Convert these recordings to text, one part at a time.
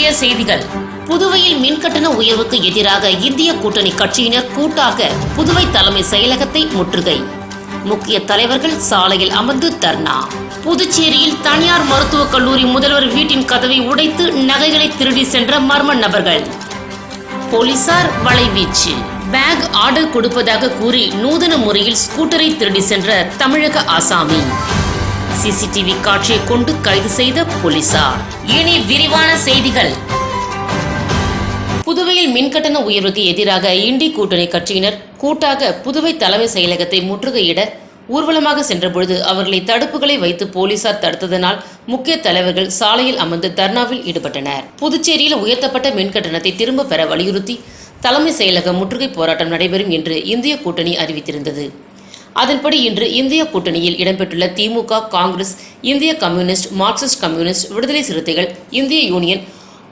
முக்கிய செய்திகள். புதுவையில் மின்கட்டண உயர்வுக்கு எதிராக இந்திய கூட்டணி கட்சியினர் கூட்டாக புதுவை தலைமை செயலகத்தை முற்றுகை. முக்கிய தலைவர்கள் சாலையில் அமர்ந்து தர்ணா. புதுச்சேரியில் தனியார் மருத்துவக் கல்லூரி முதல்வர் வீட்டின் கதவை உடைத்து நகைகளை திருடி சென்ற மர்ம நபர்கள். போலீசார் வலைவீச்சு பேக் ஆர்டர் கொடுப்பதாக கூறி நூதன முறையில் ஸ்கூட்டரை திருடி சென்ற தமிழக ஆசாமி. சிசிடிவி காட்சியை கொண்டு கைது செய்த போலீசார். இனி விரிவான செய்திகள். புதுவையில் மின்கட்டண உயர்வுக்கு எதிராக இண்டி கூட்டணி கட்சியினர் கூட்டாக புதுவை தலைமை செயலகத்தை முற்றுகையிட ஊர்வலமாக சென்றபொழுது அவர்களை தடுப்புகளை வைத்து போலீசார் தடுத்ததனால் முக்கிய தலைவர்கள் சாலையில் அமர்ந்து தர்ணாவில் ஈடுபட்டனர். புதுச்சேரியில் உயர்த்தப்பட்ட மின்கட்டணத்தை திரும்ப பெற வலியுறுத்தி தலைமை செயலக முற்றுகை போராட்டம் நடைபெறும் என்று இந்திய கூட்டணி அறிவித்திருந்தது. அதன்படி இன்று இந்திய கூட்டணியில் இடம்பெற்றுள்ள திமுக காங்கிரஸ் இந்திய கம்யூனிஸ்ட் மார்க்சிஸ்ட் கம்யூனிஸ்ட் விடுதலை சிறுத்தைகள் இந்திய யூனியன்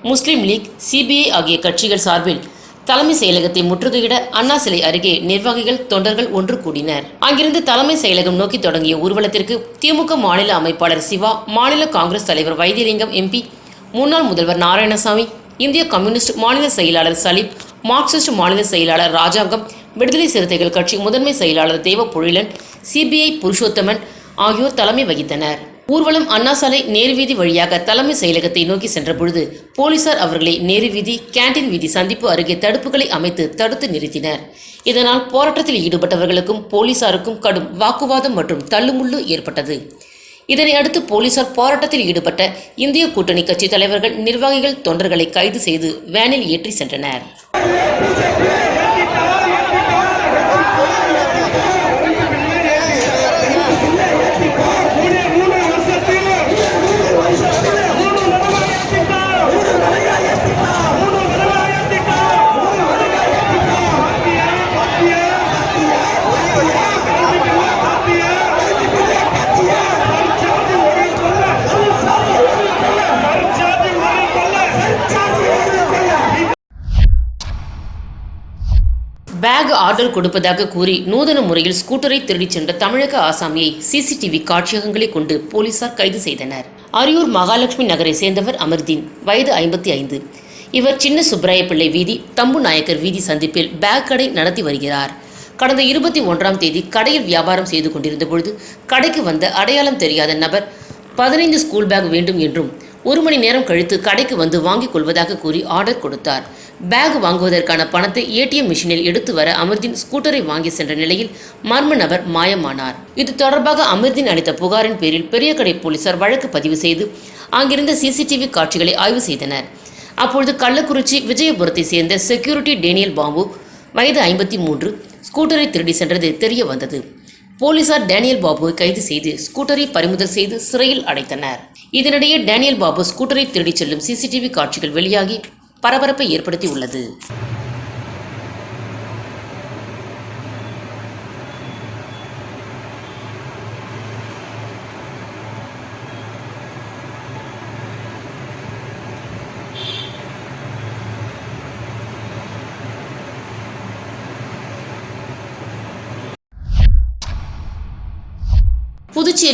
முஸ்லிம் லீக் சிபிஐ ஆகிய கட்சிகள் சார்பில் தலைமை செயலகத்தை முற்றுகையிட அண்ணா சிலை அருகே நிர்வாகிகள் தொண்டர்கள் ஒன்று கூடினர். அங்கிருந்து தலைமை செயலகம் நோக்கி தொடங்கிய ஊர்வலத்திற்கு திமுக மாநில அமைப்பாளர் சிவா மாநில காங்கிரஸ் தலைவர் வைத்தியலிங்கம் எம்பி முன்னாள் முதல்வர் நாராயணசாமி இந்திய கம்யூனிஸ்ட் மாநில செயலாளர் சலீப் மார்க்சிஸ்ட் மாநில செயலாளர் ராஜாங்கம் விடுதலை சிறுத்தைகள் கட்சி முதன்மை செயலாளர் தேவப்பொழிலன் சிபிஐ புருஷோத்தமன் ஆகியோர் தலைமை வகித்தனர். ஊர்வலம் அண்ணா சாலை வழியாக தலைமை செயலகத்தை நோக்கி சென்றபொழுது போலீசார் அவர்களை நேருவீதி கேண்டீன் வீதி சந்திப்பு அருகே தடுப்புகளை அமைத்து தடுத்து நிறுத்தினர். இதனால் போராட்டத்தில் ஈடுபட்டவர்களுக்கும் போலீசாருக்கும் கடும் வாக்குவாதம் மற்றும் தள்ளுமுள்ளு ஏற்பட்டது. இதனை அடுத்து போலீசார் போராட்டத்தில் ஈடுபட்ட இந்திய கூட்டணி கட்சி தலைவர்கள் நிர்வாகிகள் தொண்டர்களை கைது செய்து வேனில் ஏற்றி சென்றனர். காதல் கொடுப்பதாக கூறி நூதன முறையில் ஸ்கூட்டரை திருடிச் சென்ற தமிழக ஆசாமியை சிசிடிவி காட்சியகங்களை கொண்டு போலீசார் கைது செய்தனர். அரியூர் மகாலட்சுமி நகரை சேர்ந்தவர் அமர்தீன் வயது ஐம்பத்தி ஐந்து. இவர் சின்ன சுப்பராய பிள்ளை வீதி தம்பு நாயக்கர் வீதி சந்திப்பில் பேக் கடை நடத்தி வருகிறார். கடந்த இருபத்தி ஒன்றாம் தேதி கடையில் வியாபாரம் செய்து கொண்டிருந்த பொழுது கடைக்கு வந்த அடையாளம் தெரியாத நபர் பதினைந்து ஸ்கூல் பேக் வேண்டும் என்றும் ஒரு மணி நேரம் கழித்து கடைக்கு வந்து வாங்கிக் கொள்வதாக கூறி ஆர்டர் கொடுத்தார். பேக் வாங்குவதற்கான பணத்தை ஏடிஎம் மிஷினில் எடுத்து வர அமிர்தின் ஸ்கூட்டரை வாங்கி சென்ற நிலையில் மர்ம நபர் மாயமானார். இது தொடர்பாக அமிர்தின் அளித்த புகாரின் பேரில் பெரியகடை போலீசார் வழக்கு பதிவு செய்து அங்கிருந்த சிசிடிவி காட்சிகளை ஆய்வு செய்தனர். அப்பொழுது கள்ளக்குறிச்சி விஜயபுரத்தை சேர்ந்த செக்யூரிட்டி டேனியல் பாபு வயது ஐம்பத்தி மூன்று ஸ்கூட்டரை திருடி சென்றது தெரிய வந்தது. போலீசார் டேனியல் பாபுவை கைது செய்து ஸ்கூட்டரை பறிமுதல் செய்து சிறையில் அடைத்தனர். இதனிடையே டேனியல் பாபு ஸ்கூட்டரை திருடிச் செல்லும் சிசிடிவி காட்சிகள் வெளியாகி பரபரப்பை ஏற்படுத்தி உள்ளது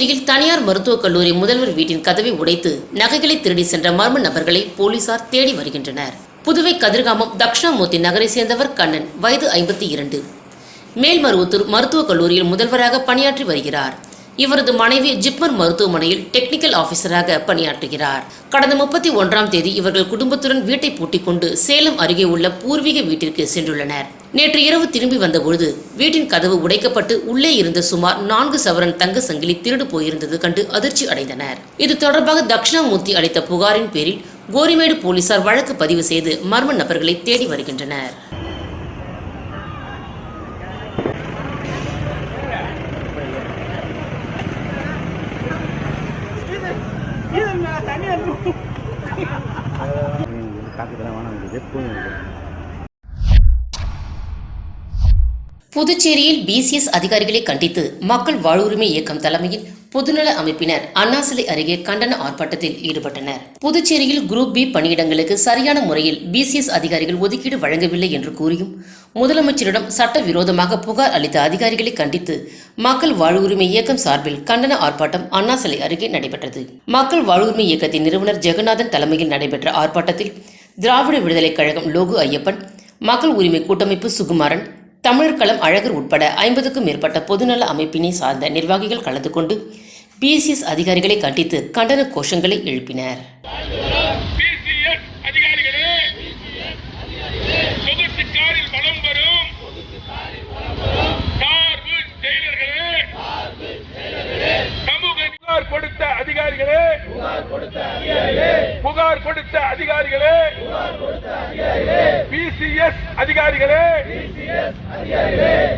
புதுச்சேரியில் தனியார் மருத்துவக் கல்லூரி முதல்வர் வீட்டின் கதவை உடைத்து நகைகளை திருடி சென்ற மர்ம நபர்களை போலீசார் தேடி வருகின்றனர். புதுவை கதிர்காமம் தக்ஷணாமூர்த்தி நகரை சேர்ந்தவர் கண்ணன் வயது ஐம்பத்தி இரண்டு. மேல்மருவத்தூர் மருத்துவக் கல்லூரியில் முதல்வராக பணியாற்றி வருகிறார். இவரது மனைவி ஜிப்மர் மருத்துவமனையில் டெக்னிக்கல் ஆபீசராக பணியாற்றுகிறார். கடந்த முப்பத்தி ஒன்றாம் தேதி இவர்கள் குடும்பத்துடன் வீட்டை பூட்டிக் கொண்டு சேலம் அருகே உள்ள பூர்வீக வீட்டிற்கு சென்றுள்ளனர். நேற்று இரவு திரும்பி வந்தபொழுது வீட்டின் கதவு உடைக்கப்பட்டு உள்ளே இருந்த சுமார் நான்கு சவரன் தங்க சங்கிலி திருடு போயிருந்தது கண்டு அதிர்ச்சி அடைந்தனர். இது தொடர்பாக தட்சிணாமூர்த்தி அளித்த புகாரின் பேரில் கோரிமேடு போலீசார் வழக்கு பதிவு செய்து மர்ம நபர்களை தேடி வருகின்றனர். எப்பவும் புதுச்சேரியில் பிசிஎஸ் அதிகாரிகளை கண்டித்து மக்கள் வாழ்வுரிமை இயக்கம் தலைமையில் பொதுநல அமைப்பினர் அண்ணா சிலை அருகே கண்டன ஆர்ப்பாட்டத்தில் ஈடுபட்டனர். புதுச்சேரியில் குரூப் பி பணியிடங்களுக்கு சரியான முறையில் பிசிஎஸ் அதிகாரிகள் ஒதுக்கீடு வழங்கவில்லை என்று கூறியும் முதலமைச்சரிடம் சட்டவிரோதமாக புகார் அளித்த அதிகாரிகளை கண்டித்து மக்கள் வாழ்வுரிமை இயக்கம் சார்பில் கண்டன ஆர்ப்பாட்டம் அண்ணா சிலை அருகே நடைபெற்றது. மக்கள் வாழ்வுரிமை இயக்கத்தின் நிறுவனர் ஜெகநாதன் தலைமையில் நடைபெற்ற ஆர்ப்பாட்டத்தில் திராவிட விடுதலைக் கழகம் லோகு ஐயப்பன் மக்கள் உரிமை கூட்டமைப்பு சுகுமாரன் தமிழர் களம் அழகர் உட்பட ஐம்பதுக்கும் மேற்பட்ட பொதுநல அமைப்பினை சார்ந்த நிர்வாகிகள் கலந்து கொண்டு பிசிஎஸ் அதிகாரிகளை கண்டித்து கண்டன கோஷங்களை எழுப்பினர். கொடுத்த அதிகாரிகளே புகார் கொடுத்த அதிகாரிகளே. பிசிஎஸ் அதிகாரிகளே.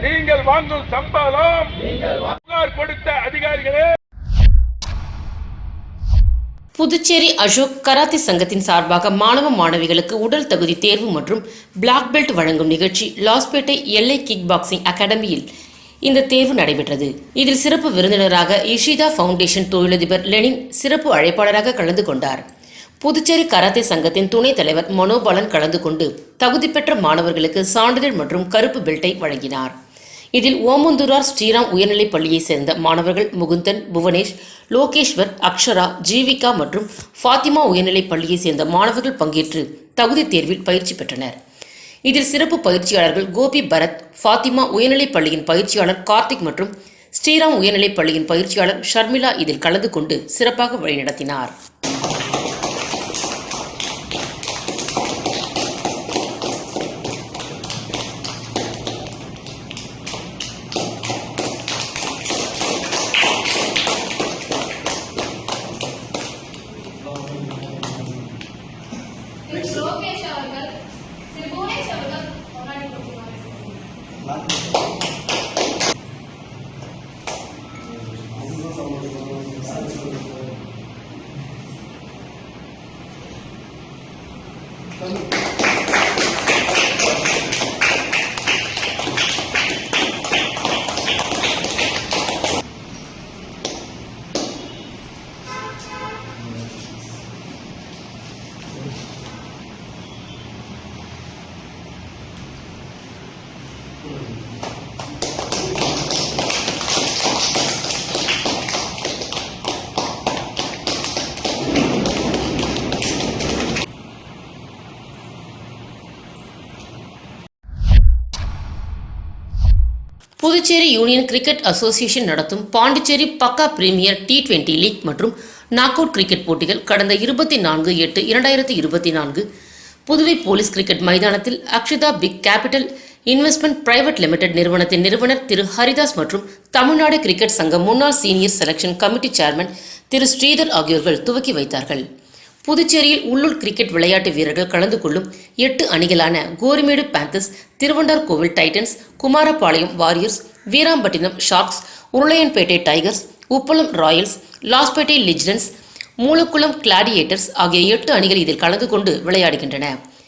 நீங்கள் வாங்கும் சம்பளம். புகார் கொடுத்த அதிகாரிகளே. புதுச்சேரி அசோக் கராத்தே சங்கத்தின் சார்பாக மாணவ மாணவிகளுக்கு உடல் தகுதி தேர்வு மற்றும் பிளாக் பெல்ட் வழங்கும் நிகழ்ச்சி லாஸ்பேட்டை எல்லை கிக் பாக்ஸிங் அகாடமியில் இந்த தேர்வு நடைபெற்றது. இதில் சிறப்பு விருந்தினராக இஷிதா ஃபவுண்டேஷன் தொழிலதிபர் லெனின் சிறப்பு அழைப்பாளராக கலந்து கொண்டார். புதுச்சேரி கராத்தே சங்கத்தின் துணைத் தலைவர் மனோபாலன் கலந்து கொண்டு தகுதி பெற்ற மாணவர்களுக்கு சான்றிதழ் மற்றும் கருப்பு பெல்ட்டை வழங்கினார். இதில் ஓமந்தூரார் ஸ்ரீராம் உயர்நிலைப் பள்ளியைச் சேர்ந்த மாணவர்கள் முகுந்தன் புவனேஷ் லோகேஸ்வர் அக்ஷரா ஜீவிகா மற்றும் ஃபாத்திமா உயர்நிலைப் பள்ளியைச் சேர்ந்த மாணவர்கள் பங்கேற்று தகுதி தேர்வில் பயிற்சி பெற்றனர். இதில் சிறப்பு பயிற்சியாளர்கள் கோபி பரத் ஃபாத்திமா உயர்நிலைப் பள்ளியின் பயிற்சியாளர் கார்த்திக் மற்றும் ஸ்ரீராம் உயர்நிலைப் பள்ளியின் பயிற்சியாளர் ஷர்மிளா இதில் கலந்து கொண்டு சிறப்பாக வழிநடத்தினார். புதுச்சேரி யூனியன் கிரிக்கெட் அசோசியேஷன் நடத்தும் Pondicherry pakka premier T twenty league மற்றும் நாக் அவுட் கிரிக்கெட் போட்டிகள் கடந்த இருபத்தி நான்கு எட்டு இரண்டாயிரத்தி இருபத்தி நான்கு புதுவை போலீஸ் கிரிக்கெட் மைதானத்தில் Akshita big capital investment private limited நிறுவனத்தின் நிறுவனர் திரு ஹரிதாஸ் மற்றும் தமிழ்நாடு கிரிக்கெட் சங்க முன்னாள் சீனியர் செலக்ஷன் கமிட்டி சேர்மன் திரு ஸ்ரீதர் ஆகியோர்கள் துவக்கி வைத்தார்கள். புதுச்சேரியில் உள்ளூர் கிரிக்கெட் விளையாட்டு வீரர்கள் கலந்து கொள்ளும் எட்டு அணிகளான Gorimedu panthers Thiruvandar Kovil titans Kumarapalayam warriors Veerampattinam sharks Uruliyanpet tigers Uppalam royals Lawspet legends Moolakulam gladiators ஆகிய எட்டு அணிகள் இதில் கலந்து கொண்டு விளையாடுகின்றன.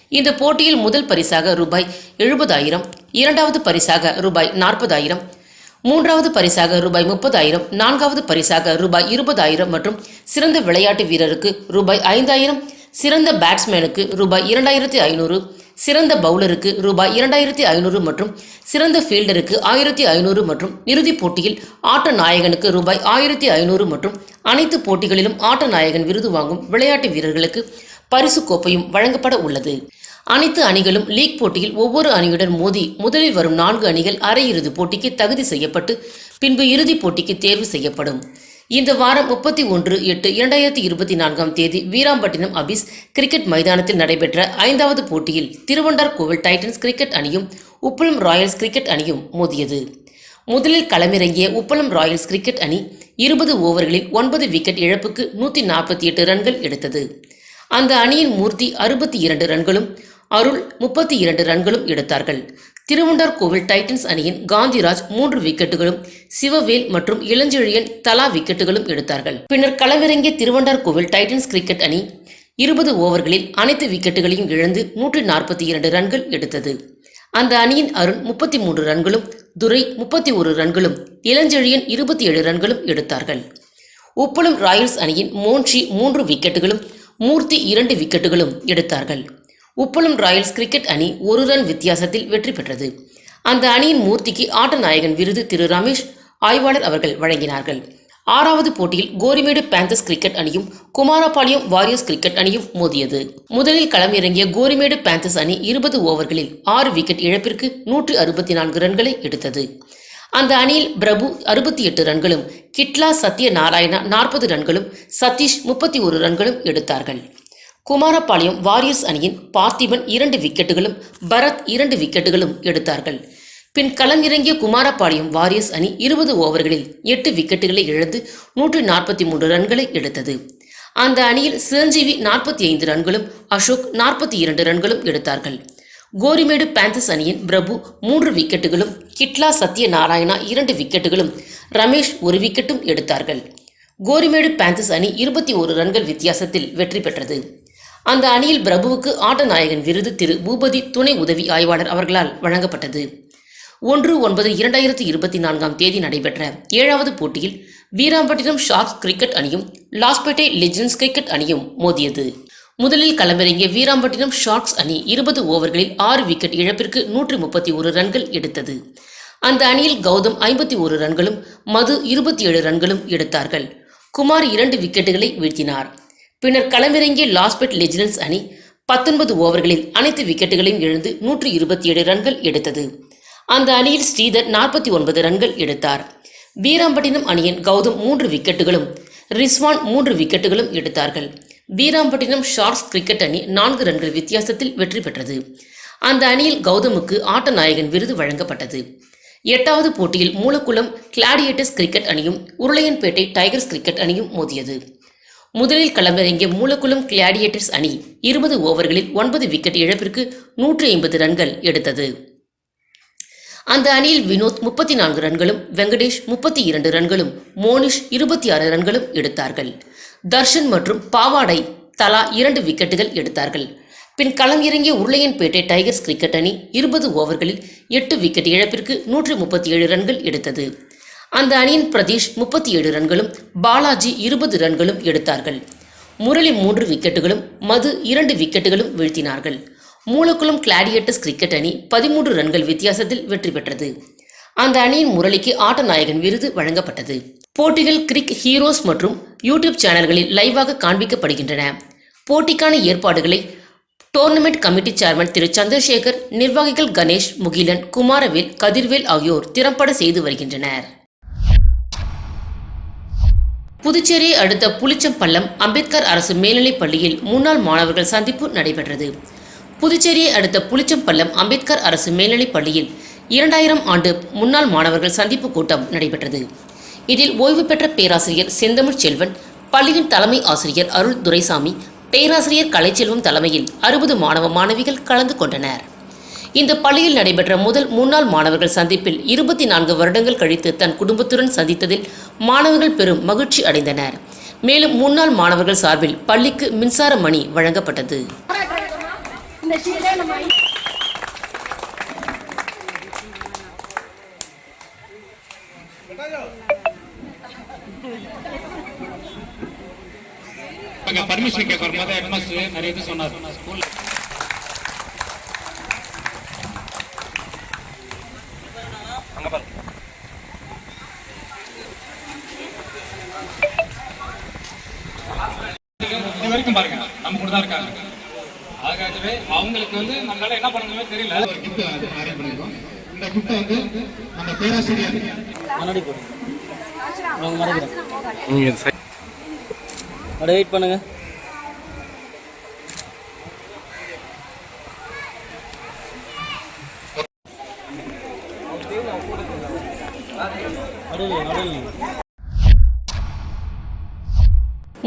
இந்த போட்டியில் முதல் பரிசாக ரூபாய் எழுபதாயிரம் இரண்டாவது பரிசாக ரூபாய் நாற்பதாயிரம் மூன்றாவது பரிசாக ரூபாய் முப்பதாயிரம் நான்காவது பரிசாக ரூபாய் இருபதாயிரம் மற்றும் சிறந்த விளையாட்டு வீரருக்கு ரூபாய் ஐந்தாயிரம் சிறந்த பேட்ஸ்மேனுக்கு ரூபாய் இரண்டாயிரத்தி ஐநூறு சிறந்த பவுலருக்கு ரூபாய் இரண்டாயிரத்தி ஐநூறு மற்றும் சிறந்த ஃபீல்டருக்கு ஆயிரத்தி ஐநூறு மற்றும் இறுதிப் போட்டியில் ஆட்ட நாயகனுக்கு ரூபாய் ஆயிரத்தி ஐநூறு மற்றும் அனைத்து போட்டிகளிலும் ஆட்ட நாயகன் விருது வாங்கும் விளையாட்டு வீரர்களுக்கு பரிசு கோப்பையும் வழங்கப்பட உள்ளது. அனைத்து அணிகளும் லீக் போட்டியில் ஒவ்வொரு அணியுடன் மோதி முதலில் வரும் நான்கு அணிகள் அரையிறுதி போட்டிக்கு தகுதி செய்யப்பட்டு பின்பு இறுதிப் போட்டிக்கு தேர்வு செய்யப்படும். இந்த வாரம் முப்பத்தி ஒன்று எட்டு இரண்டாயிரத்தி இருபத்தி நான்காம் தேதி வீராம்பட்டினம் அபிஸ் கிரிக்கெட் மைதானத்தில் நடைபெற்ற ஐந்தாவது போட்டியில் திருவண்டார் கோவில் டைட்டன்ஸ் கிரிக்கெட் அணியும் உப்பளம் ராயல்ஸ் கிரிக்கெட் அணியும் மோதியது. முதலில் களமிறங்கிய உப்பளம் ராயல்ஸ் கிரிக்கெட் அணி இருபது ஓவர்களில் ஒன்பது விக்கெட் இழப்புக்கு நூற்றி நாற்பத்தி எட்டு ரன்கள் எடுத்தது. அந்த அணியின் மூர்த்தி அறுபத்தி இரண்டு ரன்களும் அருள் முப்பத்தி இரண்டு ரன்களும் எடுத்தார்கள். திருவண்டார் கோவில் டைட்டன்ஸ் அணியின் காந்திராஜ் மூன்று விக்கெட்டுகளும் சிவவேல் மற்றும் இளஞ்செழியன் தலா விக்கெட்டுகளும் எடுத்தார்கள். பின்னர் களமிறங்கிய திருவண்டார் கோவில் டைட்டன்ஸ் கிரிக்கெட் அணி இருபது ஓவர்களில் அனைத்து விக்கெட்டுகளையும் இழந்து நூற்றி நாற்பத்தி இரண்டு ரன்கள் எடுத்தது. அந்த அணியின் அருண் முப்பத்தி மூன்று ரன்களும் துரை முப்பத்தி ஒரு ரன்களும் இளஞ்செழியன் இருபத்தி ஏழு ரன்களும் எடுத்தார்கள். உப்பளம் ராயல்ஸ் அணியின் மோன்ஷி மூன்று விக்கெட்டுகளும் மூர்த்தி இரண்டு விக்கெட்டுகளும் எடுத்தார்கள். உப்பளம் ராயல்ஸ் கிரிக்கெட் அணி ஒரு ரன் வித்தியாசத்தில் வெற்றி பெற்றது. அந்த அணியின் மூர்த்திக்கு ஆட்ட நாயகன் விருது திரு ரமேஷ் ஆய்வாளர் அவர்கள் வழங்கினார்கள். ஆறாவது போட்டியில் கோரிமேடு பேந்தர்ஸ் கிரிக்கெட் அணியும் குமாரபாளையம் வாரியர்ஸ் கிரிக்கெட் அணியும் மோதியது. முதலில் களமிறங்கிய கோரிமேடு பேந்தர்ஸ் அணி இருபது ஓவர்களில் ஆறு விக்கெட் இழப்பிற்கு நூற்று அறுபத்தி நான்கு ரன்களை எடுத்தது. அந்த அணியில் பிரபு அறுபத்தி எட்டு ரன்களும் கிட்லா சத்ய நாராயணா நாற்பது ரன்களும் சதீஷ் முப்பத்தி ஒரு ரன்களும் எடுத்தார்கள். குமாரபாளையம் வாரியர்ஸ் அணியின் பார்த்திபன் இரண்டு விக்கெட்டுகளும் பரத் இரண்டு விக்கெட்டுகளும் எடுத்தார்கள். பின் களமிறங்கிய குமாரபாளையம் வாரியர்ஸ் அணி இருபது ஓவர்களில் எட்டு விக்கெட்டுகளை இழந்து நூற்றி நாற்பத்தி மூன்று ரன்களை எடுத்தது. அந்த அணியில் சிரஞ்சீவி நாற்பத்தி ஐந்து ரன்களும் அசோக் நாற்பத்தி இரண்டு ரன்களும் எடுத்தார்கள். கோரிமேடு பேந்தஸ் அணியின் பிரபு மூன்று விக்கெட்டுகளும் கிட்லா சத்ய நாராயணா இரண்டு விக்கெட்டுகளும் ரமேஷ் ஒரு விக்கெட்டும் எடுத்தார்கள். கோரிமேடு பேந்தஸ் அணி இருபத்தி ஒரு ரன்கள் வித்தியாசத்தில் வெற்றி பெற்றது. அந்த அணியில் பிரபுவுக்கு ஆட்டநாயகன் விருது திரு பூபதி துணை உதவி ஆய்வாளர் அவர்களால் வழங்கப்பட்டது. ஒன்று ஒன்பது இரண்டாயிரத்தி இருபத்தி நான்காம் தேதி நடைபெற்ற ஏழாவது போட்டியில் வீராம்பட்டினம் ஷார்க்ஸ் கிரிக்கெட் அணியும் லாஸ்பேட்டை லெஜண்ட்ஸ் கிரிக்கெட் அணியும் மோதியது. முதலில் களமிறங்கிய வீராம்பட்டினம் ஷார்க்ஸ் அணி இருபது ஓவர்களில் ஆறு விக்கெட் இழப்பிற்கு நூற்றி முப்பத்தி ஒரு ரன்கள் எடுத்தது. அந்த அணியில் கௌதம் ஐம்பத்தி ஒரு ரன்களும் மது இருபத்தி ஏழு ரன்களும் எடுத்தார்கள். குமார் இரண்டு விக்கெட்டுகளை வீழ்த்தினார். பின்னர் களமிறங்கிய லாஸ்பெட் லெஜினன்ஸ் அணி பத்தொன்பது ஓவர்களில் அனைத்து விக்கெட்டுகளையும் இழந்து நூற்றி இருபத்தி ஏழு ரன்கள் எடுத்தது. அந்த அணியில் ஸ்ரீதர் நாற்பத்தி ஒன்பது ரன்கள் எடுத்தார். வீராம்பட்டினம் அணியின் கௌதம் மூன்று விக்கெட்டுகளும் ரிஸ்வான் மூன்று விக்கெட்டுகளும் எடுத்தார்கள். வீராம்பட்டினம் ஷார்ட்ஸ் கிரிக்கெட் அணி நான்கு ரன்கள் வித்தியாசத்தில் வெற்றி பெற்றது. அந்த அணியில் கௌதமுக்கு ஆட்ட நாயகன் விருது வழங்கப்பட்டது. எட்டாவது போட்டியில் மூலக்குளம் கிளாடியேட்டர்ஸ் கிரிக்கெட் அணியும் உருளையன்பேட்டை டைகர்ஸ் கிரிக்கெட் அணியும் மோதியது. முதலில் களமிறங்கிய மூலக்குளம் கிளாடியேட்டர்ஸ் அணி இருபது ஓவர்களில் ஒன்பது விக்கெட் இழப்பிற்கு நூற்றி ஐம்பது ரன்கள் எடுத்தது. அந்த அணியில் வினோத் முப்பத்தி நான்கு ரன்களும் வெங்கடேஷ் முப்பத்தி இரண்டு ரன்களும் மோனிஷ் இருபத்தி ஆறு ரன்களும் எடுத்தார்கள். தர்ஷன் மற்றும் பாவாடை தலா இரண்டு விக்கெட்டுகள் எடுத்தார்கள். பின் களமிறங்கிய உருளையன்பேட்டை டைகர்ஸ் கிரிக்கெட் அணி இருபது ஓவர்களில் எட்டு விக்கெட் இழப்பிற்கு நூற்றி முப்பத்தி ஏழு ரன்கள் எடுத்தது. அந்த அணியின் பிரதீஷ் முப்பத்தி ஏழு ரன்களும் பாலாஜி இருபது ரன்களும் எடுத்தார்கள். முரளி மூன்று விக்கெட்டுகளும் மது இரண்டு விக்கெட்டுகளும் வீழ்த்தினார்கள். மூலக்குளம் கிளாடியேட்டர்ஸ் கிரிக்கெட் அணி பதிமூன்று ரன்கள் வித்தியாசத்தில் வெற்றி பெற்றது. அந்த அணியின் முரளிக்கு ஆட்ட நாயகன் விருது வழங்கப்பட்டது. போட்டிகள் கிரிக் ஹீரோஸ் மற்றும் யூடியூப் சேனல்களில் லைவாக காண்பிக்கப்படுகின்றன. போட்டிக்கான ஏற்பாடுகளை டோர்னமெண்ட் கமிட்டி சேர்மன் திரு. சந்திரசேகர் நிர்வாகிகள் கணேஷ் முகிலன் குமாரவேல் கதிர்வேல் ஆகியோர் திறம்பட செய்து வருகின்றனர். புதுச்சேரியை அடுத்த புளிச்சம்பள்ளம் அம்பேத்கர் அரசு மேல்நிலைப் பள்ளியில் முன்னாள் மாணவர்கள் சந்திப்பு நடைபெற்றது. புதுச்சேரியை அடுத்த புளிச்சம்பள்ளம் அம்பேத்கர் அரசு மேல்நிலைப் பள்ளியில் இரண்டாயிரம் ஆண்டு முன்னாள் மாணவர்கள் சந்திப்பு கூட்டம் நடைபெற்றது. இதில் ஓய்வு பெற்ற பேராசிரியர் செந்தமிழ் செல்வன் பள்ளியின் தலைமை ஆசிரியர் அருள் துரைசாமி பேராசிரியர் கலைச்செல்வம் தலைமையில் அறுபது மாணவ மாணவிகள் கலந்து கொண்டனர். இந்த பள்ளியில் நடைபெற்ற முதல் முன்னாள் மாணவர்கள் சந்திப்பில் இருபத்தி நான்கு வருடங்கள் கழித்து தன் குடும்பத்துடன் சந்தித்ததில் மாணவர்கள் பெரும் மகிழ்ச்சி அடைந்தனர். மேலும் முன்னாள் மாணவர்கள் சார்பில் பள்ளிக்கு மின்சார மணி வழங்கப்பட்டது. பர்மிஷன் கேட்க வரும்போது ஹெட்மாஸ்டர் நிறைய இது சொன்னார். இது வரைக்கும் பாருங்க நம்ம கூட தான் இருக்காங்க. ஆகவே அவங்களுக்கு வந்து நம்மளால என்ன பண்ணணுமே தெரியல. ஒரு கிஃப்ட் அரேஞ்ச் பண்ணிருக்கோம். இந்த கிஃப்ட் வந்து நம்ம பேராசிரியர். முன்னாடி போடுங்க. அப்படியே வெயிட் பண்ணுங்க.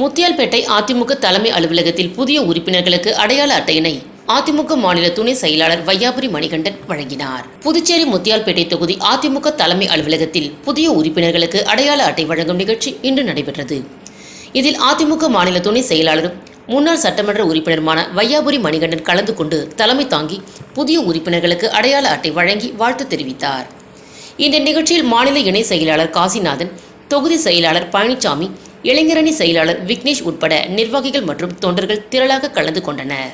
முத்தியால்பேட்டை அதிமுக தலைமை அலுவலகத்தில் புதிய உறுப்பினர்களுக்கு அடையாள அட்டையினை அதிமுக மாநில துணை செயலாளர் வையாபுரி மணிகண்டன் வழங்கினார். புதுச்சேரி முத்தியால்பேட்டை தொகுதி அதிமுக தலைமை அலுவலகத்தில் புதிய உறுப்பினர்களுக்கு அடையாள அட்டை வழங்கும் நிகழ்ச்சி இன்று நடைபெற்றது. இதில் அதிமுக மாநில துணை செயலாளரும் முன்னாள் சட்டமன்ற உறுப்பினருமான வையாபுரி மணிகண்டன் கலந்து கொண்டு தலைமை தாங்கி புதிய உறுப்பினர்களுக்கு அடையாள அட்டை வழங்கி வாழ்த்து தெரிவித்தார். இந்த நிகழ்ச்சியில் மாநில இணை செயலாளர் காசிநாதன் தொகுதி செயலாளர் பழனிசாமி இளைஞரணி செயலாளர் விக்னேஷ் உட்பட நிர்வாகிகள் மற்றும் தொண்டர்கள் திரளாக கலந்து கொண்டனர்.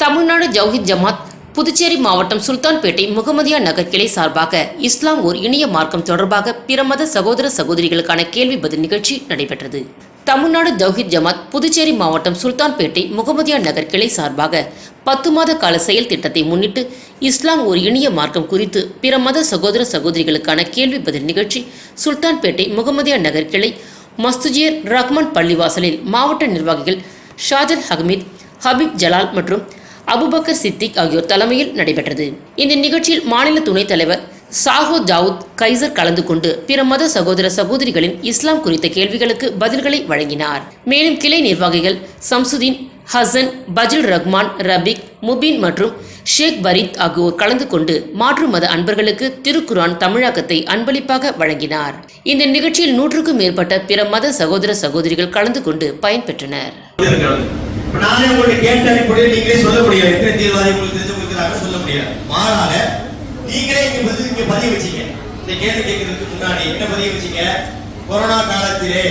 தமிழ்நாடு ஜவுஹித் ஜமாத் புதுச்சேரி மாவட்டம் சுல்தான்பேட்டை முகமதியா நகர் கிளை சார்பாக இஸ்லாம் ஓர் இணைய மார்க்கம் தொடர்பாக பிற மத சகோதர சகோதரிகளுக்கான கேள்வி பதில் நிகழ்ச்சி நடைபெற்றது. தமிழ்நாடு ஜவுஹித் ஜமாத் புதுச்சேரி மாவட்டம் சுல்தான்பேட்டை முகமதியா நகர் கிளை சார்பாக பத்து மாத கால செயல் திட்டத்தை முன்னிட்டு இஸ்லாம் ஒரு இணைய மார்க்கம் குறித்து பிற மத சகோதர சகோதரிகளுக்கான கேள்வி பதில் நிகழ்ச்சி சுல்தான்பேட்டை முகமதியா நகர் கிளை மஸ்துஜியர் ரஹ்மான் பள்ளிவாசலில் மாவட்ட நிர்வாகிகள் ஷாஜத் ஹமீத் ஹபீப் ஜலால் மற்றும் அபுபக்கர் சித்திக் ஆகியோர் தலைமையில் நடைபெற்றது. இந்த நிகழ்ச்சியில் மாநில துணைத் தலைவர் சாஹோ ஜாவூத் கைசர் கலந்து கொண்டு பிற மத சகோதர சகோதரிகளின் இஸ்லாம் குறித்த கேள்விகளுக்கு பதில்களை வழங்கினார். மேலும் கிளை நிர்வாகிகள் சம்சுதீன் ஹசன் பஜில் ரஹ்மான் ரபிக் முபின் மற்றும் ஷேக் பரீத் ஆகியோர் கலந்து கொண்டு மாற்று மத அன்பர்களுக்கு திருக்குரான் தமிழாக்கத்தை அன்பளிப்பாக வழங்கினார். இந்த நிகழ்ச்சியில் நூற்றுக்கும் மேற்பட்ட பிற மத சகோதர சகோதரிகள் கலந்து கொண்டு பயன்பெற்றனர். நானே உங்களுக்கு கேட்ட அனுப்பி நீங்களே சொல்ல முடியாது. எத்தனை தீவிரவாதி உங்களுக்கு தெரிஞ்சவங்க சொல்ல முடியாது. மாறாக நீங்களே இங்க பதில் இங்க பதிவு வச்சீங்க. இந்த கேள்வி கேட்கறதுக்கு முன்னாடி என்ன பதிவு வச்சீங்க? கொரோனா காலத்திலே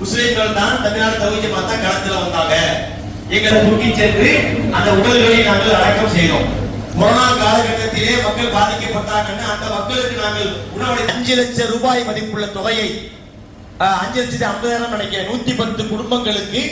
முஸ்லிம்கள் தான் தமிழ்நாடு தகுதி பார்த்தா களத்துல வந்தாங்க. எங்களை தூக்கி சென்று அந்த உடல்களை நாங்கள் அடக்கம் செய்தோம். கொரோனா காலகட்டத்திலே மக்கள் பாதிக்கப்பட்டாங்கன்னு அந்த மக்களுக்கு நாங்கள் உணவளி அஞ்சு லட்சம் ரூபாய் மதிப்புள்ள தொகையை அஞ்சு லட்சத்தி ஐம்பதாயிரம் நினைக்கிறேன். நூத்தி பத்து குடும்பங்களுக்கு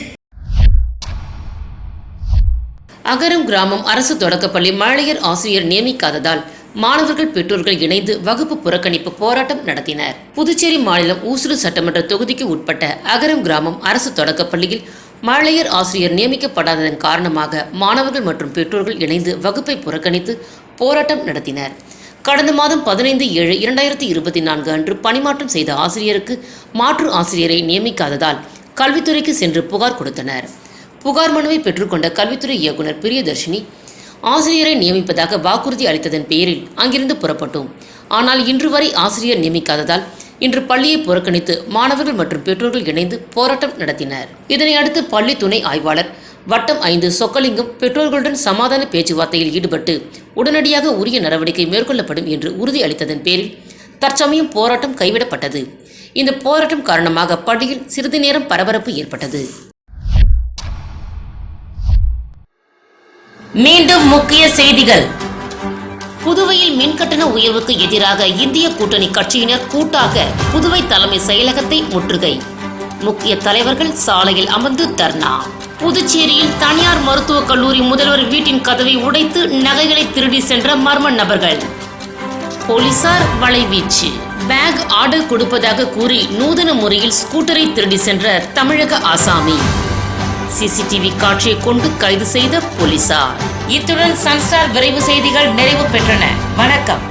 அகரம் கிராமம் அரசு தொடக்கப்பள்ளி மழையர் ஆசிரியர் நியமிக்காததால் மாணவர்கள் பெற்றோர்கள் இணைந்து வகுப்பு புறக்கணிப்பு போராட்டம் நடத்தினர். புதுச்சேரி மாநிலம் ஊசுடு சட்டமன்ற தொகுதிக்கு உட்பட்ட அகரம் கிராமம் அரசு தொடக்கப்பள்ளியில் மழையர் ஆசிரியர் நியமிக்கப்படாததன் காரணமாக மாணவர்கள் மற்றும் பெற்றோர்கள் இணைந்து வகுப்பை புறக்கணித்து போராட்டம் நடத்தினர். கடந்த மாதம் பதினைந்து ஏழு இரண்டாயிரத்தி இருபத்தி நான்கு அன்று பணிமாற்றம் செய்த ஆசிரியருக்கு மாற்று ஆசிரியரை நியமிக்காததால் கல்வித்துறைக்கு சென்று புகார் கொடுத்தனர். புகார் மனுவை பெற்றுக்கொண்ட கல்வித்துறை இயக்குனர் பிரியதர்ஷினி ஆசிரியரை நியமிப்பதாக வாக்குறுதி அளித்ததன் பேரில் அங்கிருந்து புறப்பட்டோம். ஆனால் இன்று வரை ஆசிரியர் நியமிக்காததால் இன்று பள்ளியை புறக்கணித்து மாணவர்கள் மற்றும் பெற்றோர்கள் இணைந்து போராட்டம் நடத்தினர். இதனை அடுத்து பள்ளி துணை ஆய்வாளர் வட்டம் ஐந்து சொக்கலிங்கம் பெற்றோர்களுடன் சமாதான பேச்சுவார்த்தையில் ஈடுபட்டு உடனடியாக உரிய நடவடிக்கை மேற்கொள்ளப்படும் என்று உறுதி அளித்ததன் பேரில் தற்சமயம் போராட்டம் கைவிடப்பட்டது. இந்த போராட்டம் காரணமாக பள்ளியில் சிறிது நேரம் பரபரப்பு ஏற்பட்டது. மீண்டும் முக்கிய செய்திகள். புதுவையில் மின்கட்டண உயர்வுக்கு எதிராக இந்திய கூட்டணி கட்சியினர் கூட்டாக புதுவை தலைமை செயலகத்தை முற்றுகை. முக்கிய தலைவர்கள் சாலையில் அமர்ந்து தர்ணா. புதுச்சேரியில் தனியார் மருத்துவக் கல்லூரி முதல்வர் வீட்டின் கதவை உடைத்து நகைகளை திருடி சென்ற மர்ம நபர்கள். போலீசார் வலைவீச்சு. பேக் ஆர்டர் கொடுப்பதாக கூறி நூதன முறையில் ஸ்கூட்டரை திருடி சென்ற தமிழக ஆசாமி. சிசிடிவி காட்சியை கொண்டு கைது செய்த போலீசார். இத்துடன் சன்ஸ்டார் விரைவு செய்திகள் நிறைவு பெற்றன. வணக்கம்.